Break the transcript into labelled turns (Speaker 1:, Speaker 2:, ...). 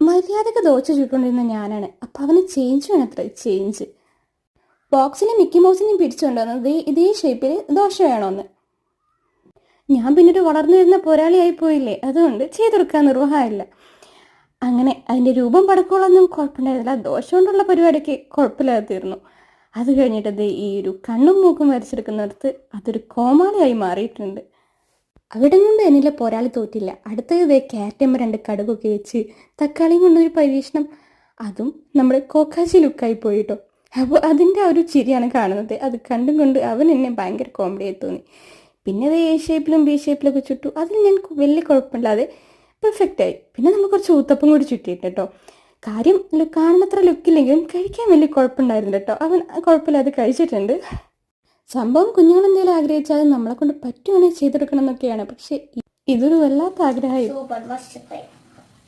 Speaker 1: മര്യാദയ്ക്ക് ദോശ ചുട്ടുകൊണ്ടിരുന്ന ഞാനാണ്. അപ്പം അവന് ചേഞ്ച് വേണത്ര ചേഞ്ച് ബോക്സിനെ മിക്കി മൗസിനെയും പിടിച്ചുകൊണ്ടുവന്നത് ഇതേ ഷേപ്പിൽ ദോശ വേണമെന്ന് ഞാൻ പിന്നീട് വളർന്നു വരുന്ന പോരാളിയായി പോയില്ലേ? അതുകൊണ്ട് ചെയ്തെടുക്കാൻ നിർവാഹമില്ല. അങ്ങനെ അതിന്റെ രൂപം പടക്കോളൊന്നും കുഴപ്പമുണ്ടായിരുന്നില്ല. ദോശ കൊണ്ടുള്ള പരിപാടിക്ക് കുഴപ്പമില്ലാതെ തീർന്നു. അത് കഴിഞ്ഞിട്ട് ഈ ഒരു കണ്ണും മൂക്കും വരച്ചെടുക്കുന്നിടത്ത് അതൊരു കോമാളിയായി മാറിയിട്ടുണ്ട്. അവിടെ കൊണ്ട് എന്നിലെ പോരാളി തോറ്റില്ല. അടുത്തത് ഇതേ ക്യാറ്റമ്മ രണ്ട് കടുകൊക്കെ വെച്ച് തക്കാളിയും കൊണ്ടൊരു പരീക്ഷണം. അതും നമ്മുടെ കോക്കാശി ലുക്കായി പോയിട്ടോ. അപ്പോൾ അതിന്റെ ആ ഒരു ചിരിയാണ് കാണുന്നത്. അത് കണ്ടും കൊണ്ട് അവൻ എന്നെ ഭയങ്കര കോമഡിയായി തോന്നി. പിന്നെ അത് എ ഷേപ്പിലും ബി ഷേപ്പിലൊക്കെ ചുട്ടു. അതിൽ ഞാൻ വലിയ കുഴപ്പമില്ലാതെ പെർഫെക്റ്റ് ആയി. പിന്നെ നമ്മൾ കുറച്ച് ഊത്തപ്പം കൂടി ചുറ്റിയിട്ട് കേട്ടോ. കാര്യം കാണുന്നത്ര ലുക്കില്ലെങ്കിലും കഴിക്കാൻ വലിയ കുഴപ്പമുണ്ടായിരുന്നു കേട്ടോ. അവൻ കുഴപ്പമില്ലാതെ കഴിച്ചിട്ടുണ്ട്. സംഭവം കുഞ്ഞുങ്ങൾ എന്തെങ്കിലും ആഗ്രഹിച്ചാൽ നമ്മളെ കൊണ്ട് പറ്റുവാണെങ്കിൽ ചെയ്തെടുക്കണം എന്നൊക്കെയാണ് പക്ഷെ ഇതൊരു വല്ലാത്ത ആഗ്രഹമായി.